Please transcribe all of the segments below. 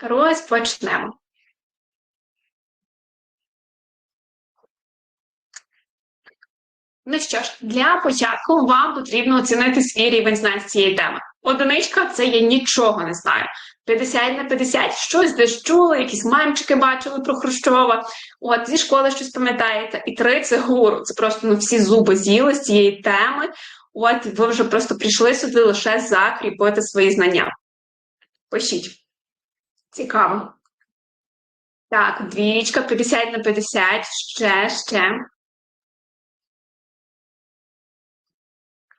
Розпочнемо. Ну що ж, для початку вам потрібно оцінити свій рівень знань з цієї теми. Одиничка це я нічого не знаю. 50 на 50 щось десь чули, якісь мемчики бачили про Хрущова. От зі школи щось пам'ятаєте. І три це гуру. Це просто ну, всі зуби з'їли з цієї теми. От ви вже просто прийшли сюди лише закріпити свої знання. Пишіть. Цікаво. Так, двічка, 50 на 50, ще, ще.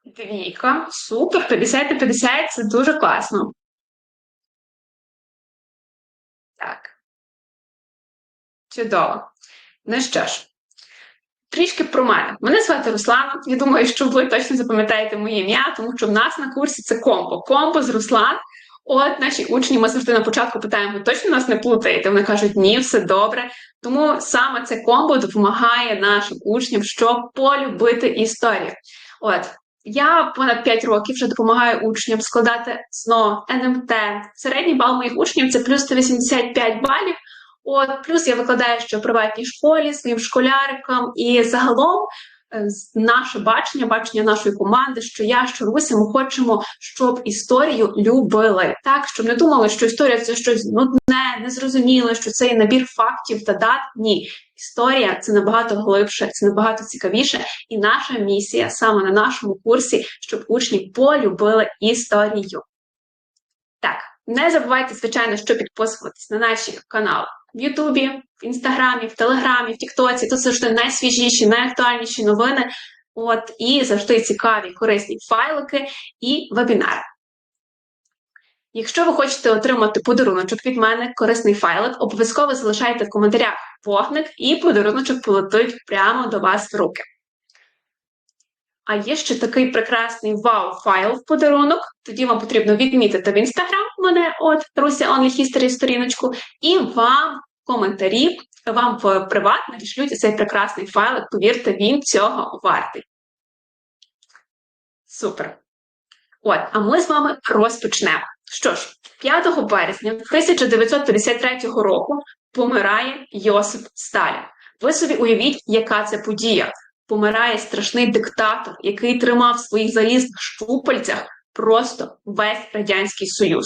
Двійка. Супер, 50 на 50 це дуже класно. Так. Чудово. Ну що ж, трішки про мене. Мене звати Руслана. Я думаю, що ви точно запам'ятаєте моє ім'я, тому що в нас на курсі це комбо. Комбо з Руслан. От наші учні, ми завжди на початку питаємо, ви точно нас не плутаєте? Вони кажуть, ні, все добре. Тому саме це комбо допомагає нашим учням, щоб полюбити історію. От, я понад 5 років вже допомагаю учням складати ЗНО, НМТ. Середній бал моїх учнів це плюс 185 балів. От, плюс я викладаю ще в приватній школі своїм школярикам. І загалом наше бачення, бачення нашої команди, що я, що Руся, ми хочемо, щоб історію любили. Так, щоб не думали, що історія це щось нудне, незрозуміле, що це є набір фактів та дат. Ні. Історія це набагато глибше, це набагато цікавіше, і наша місія саме на нашому курсі, щоб учні полюбили історію. Так, не забувайте, звичайно, що підписуватись на наші канали в Ютубі, в Інстаграмі, в Телеграмі, в Тіктоці. Тут завжди найсвіжіші, найактуальніші новини. От і завжди цікаві, корисні файлики і вебінари. Якщо ви хочете отримати подаруночок від мене, корисний файлик, обов'язково залишайте в коментарях вогник і подаруночок полетить прямо до вас в руки. А є ще такий прекрасний вау-файл в подарунок. Тоді вам потрібно відмітити в інстаграм мене от Руся Only History сторіночку, і вам коментарі, вам в приват надішлють цей прекрасний файлик. Повірте, він цього вартий. Супер! От, а ми з вами розпочнемо. Що ж, 5 березня 1953 року помирає Йосип Сталін. Ви собі уявіть, яка це подія. Помирає страшний диктатор, який тримав в своїх залізних щупальцях просто весь Радянський Союз.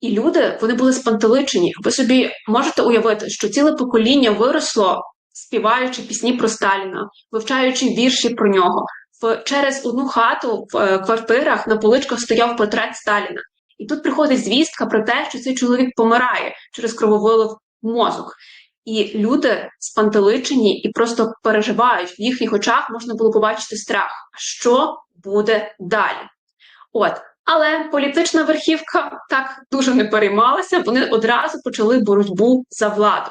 І люди вони були спантеличені. Ви собі можете уявити, що ціле покоління виросло, співаючи пісні про Сталіна, вивчаючи вірші про нього. В через одну хату в е, квартирах на поличках стояв портрет Сталіна. І тут приходить звістка про те, що цей чоловік помирає через крововилив мозок. І люди спантеличені і просто переживають в їхніх очах можна було побачити страх, що буде далі. От, але політична верхівка так дуже не переймалася. Вони одразу почали боротьбу за владу,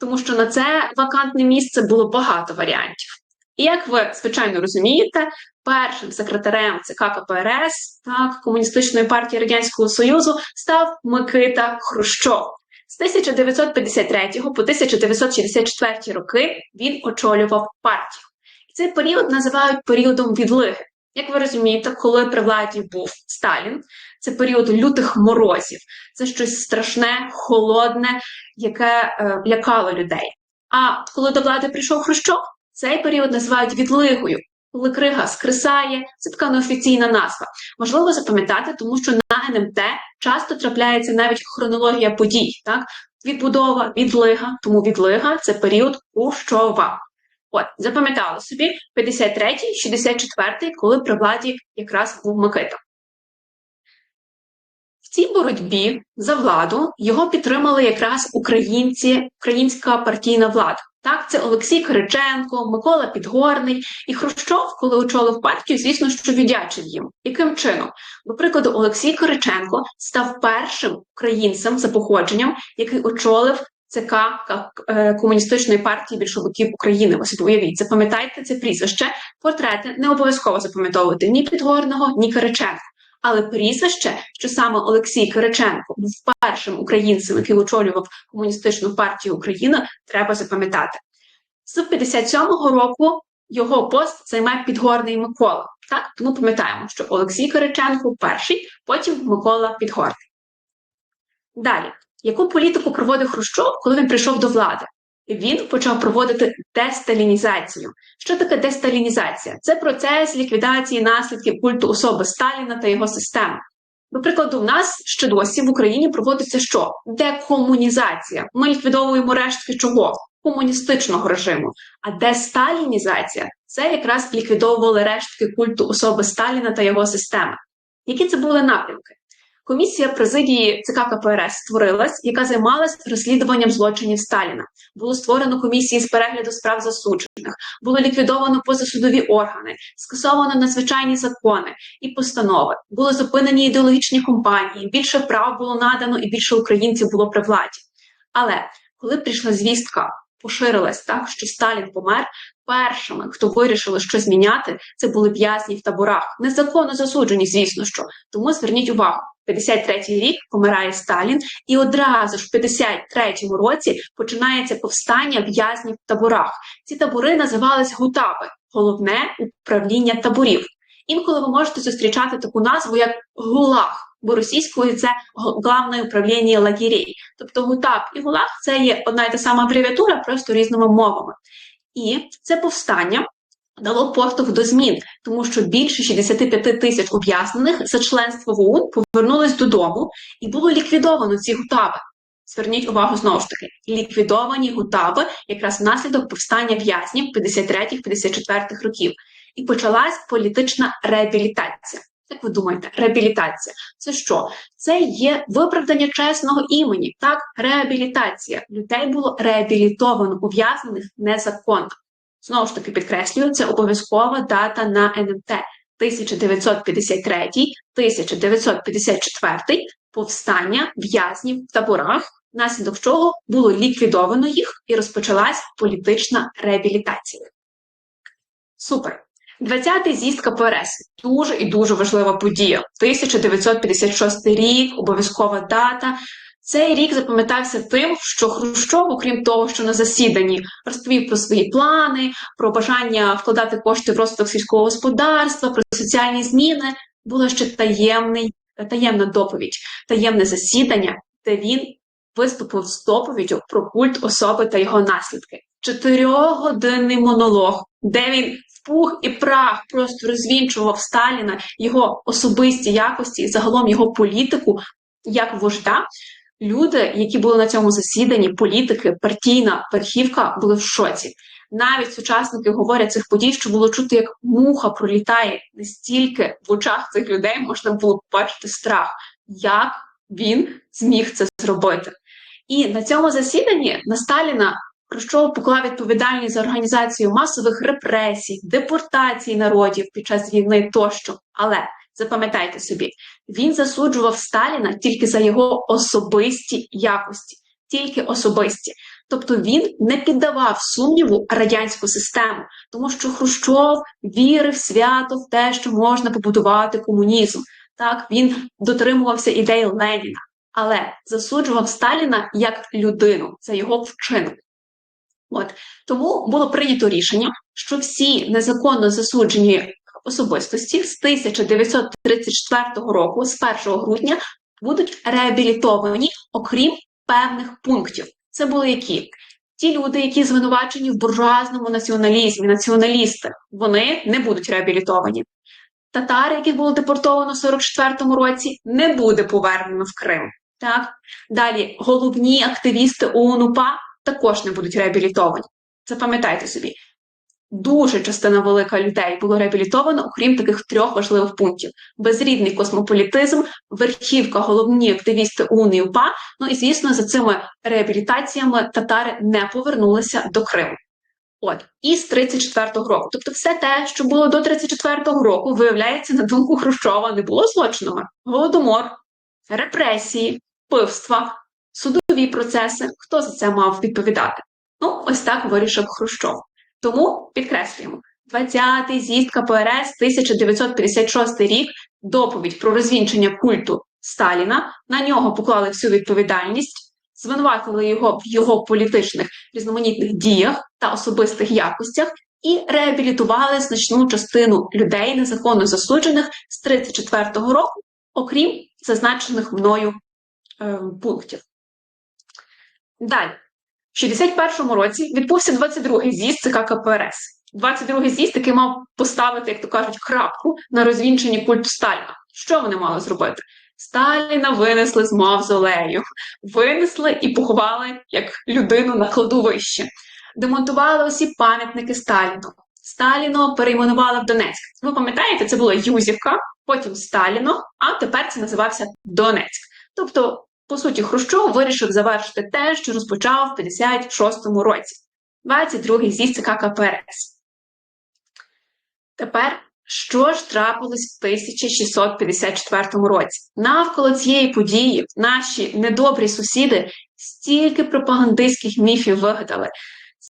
тому що на це вакантне місце було багато варіантів. І як ви звичайно розумієте, першим секретарем ЦК КПРС так комуністичної партії радянського союзу став Микита Хрущов. З 1953 по 1964 роки він очолював партію. І цей період називають періодом відлиги. Як ви розумієте, коли при владі був Сталін, це період лютих морозів, це щось страшне, холодне, яке е, лякало людей. А коли до влади прийшов Хрущов, цей період називають відлигою, коли крига скрисає, це така неофіційна назва. Можливо запам'ятати, тому що на НМТ часто трапляється навіть хронологія подій. Так? Відбудова, відлига, тому відлига це період Хрущова. От, запам'ятали собі 53-й, 64-й, коли при владі якраз був Микита. В цій боротьбі за владу його підтримали якраз українці, українська партійна влада. Так, це Олексій Кириченко, Микола Підгорний і Хрущов, коли очолив партію, звісно, що віддячив їм. Яким чином? До прикладу, Олексій Кириченко став першим українцем за походженням, який очолив ЦК е, комуністичної партії більшовиків України. Собі уявіть, запам'ятайте це прізвище. Портрети не обов'язково запам'ятовувати ні Підгорного, ні Кириченка. Але прізвище, що саме Олексій Кириченко був першим українцем, який очолював комуністичну партію України, треба запам'ятати. З 57-го року його пост займає Підгорний Микола. Так, тому пам'ятаємо, що Олексій Кириченко перший, потім Микола Підгорний. Далі, Яку політику проводив Хрущов, коли він прийшов до влади? Він почав проводити десталінізацію. Що таке десталінізація? Це процес ліквідації наслідків культу особи Сталіна та його системи. До прикладу, в нас ще досі в Україні проводиться що? Декомунізація. Ми ліквідовуємо рештки чого? Комуністичного режиму. А десталінізація це якраз ліквідовували рештки культу особи Сталіна та його системи. Які це були напрямки? Комісія президії ЦК КПРС створилась, яка займалась розслідуванням злочинів Сталіна. Було створено комісії з перегляду справ засуджених, було ліквідовано позасудові органи, скасовано надзвичайні закони і постанови. Були зупинені ідеологічні компанії. Більше прав було надано, і більше українців було при владі. Але коли прийшла звістка, поширилась так, що Сталін помер. Першими, хто вирішили щось міняти, це були в'язні в таборах, незаконно засуджені, звісно що. Тому зверніть увагу, 53-й рік помирає Сталін, і одразу ж в 53-му році починається повстання в'язнів в таборах. Ці табори називались гутаби, головне управління таборів. Інколи ви можете зустрічати таку назву як ГУЛАГ, бо російською це главне управління лагерей. Тобто ГУТАБ і ГУЛАГ це є одна і та сама абревіатура, просто різними мовами. І це повстання дало поштовх до змін, тому що більше 65 тисяч ув'язнених за членство в ОУН повернулись додому і було ліквідовано ці гутаби. Зверніть увагу знову ж таки, ліквідовані гутаби якраз внаслідок повстання в'язнів 53-54 років. І почалась політична реабілітація. Як ви думаєте, реабілітація це що? Це є виправдання чесного імені, так, реабілітація. Людей було реабілітовано ув'язнених незаконно. Знову ж таки, підкреслюю, це обов'язкова дата на НМТ 1953-1954 повстання в'язнів в таборах, внаслідок чого було ліквідовано їх і розпочалась політична реабілітація. Супер! 20-й з'їзд КПРС дуже і дуже важлива подія. 1956 рік, обов'язкова дата. Цей рік запам'ятався тим, що Хрущов, окрім того, що на засіданні розповів про свої плани, про бажання вкладати кошти в розвиток сільського господарства, про соціальні зміни, було ще таємний, таємна доповідь, таємне засідання, де він виступив з доповіддю про культ особи та його наслідки. Чотирьохгодинний монолог, де він пух і прах просто розвінчував Сталіна, його особисті якості і загалом його політику як вождя. Люди, які були на цьому засіданні, політики, партійна верхівка, були в шоці. Навіть сучасники говорять цих подій, що було чути, як муха пролітає настільки в очах цих людей можна було побачити страх, як він зміг це зробити. І на цьому засіданні на Сталіна Хрущов поклав відповідальність за організацію масових репресій, депортацій народів під час війни тощо. Але запам'ятайте собі, він засуджував Сталіна тільки за його особисті якості, тільки особисті. Тобто він не піддавав сумніву радянську систему, тому що Хрущов вірив свято в те, що можна побудувати комунізм. Так він дотримувався ідей Леніна, але засуджував Сталіна як людину за його вчинок. От тому було прийнято рішення, що всі незаконно засуджені особистості з 1934 року, з 1 грудня, будуть реабілітовані, окрім певних пунктів. Це були які? Ті люди, які звинувачені в буржуазному націоналізмі, націоналісти, вони не будуть реабілітовані. Татари, яких було депортовано в 44-му році, не буде повернено в Крим. Так далі головні активісти ОУН-УПА також не будуть реабілітовані. Запам'ятайте собі, дуже частина велика людей було реабілітовано, окрім таких трьох важливих пунктів: безрідний космополітизм, верхівка, головні активісти УН УПА. Ну і звісно, за цими реабілітаціями татари не повернулися до Криму. От, і з 34-го року. Тобто, все те, що було до 34-го року, виявляється, на думку Хрущова, не було злочинами. Голодомор, репресії, вбивства, судові процеси, хто за це мав відповідати? Ну, ось так вирішив Хрущов. Тому підкреслюємо: 20-й з'їзд КПРС 1956 рік, доповідь про розвінчення культу Сталіна. На нього поклали всю відповідальність, звинуватили його в його політичних різноманітних діях та особистих якостях. І реабілітували значну частину людей, незаконно засуджених з 34-го року, окрім зазначених мною е, пунктів. Далі. В 61-му році відбувся 22-й з'їзд ЦК КПРС. 22-й з'їзд, який мав поставити, як то кажуть, крапку на розвінченні культу Сталіна. Що вони мали зробити? Сталіна винесли з мавзолею, винесли і поховали як людину на кладовище. Демонтували усі пам'ятники Сталіну. Сталіно перейменували в Донецьк. Ви пам'ятаєте, це була Юзівка, потім Сталіно, а тепер це називався Донецьк. Тобто, по суті, Хрущов вирішив завершити те, що розпочав в 56-му році. 22-й з'їзд ЦК КПРС. Тепер, що ж трапилось в 1654 році? Навколо цієї події наші недобрі сусіди стільки пропагандистських міфів вигадали.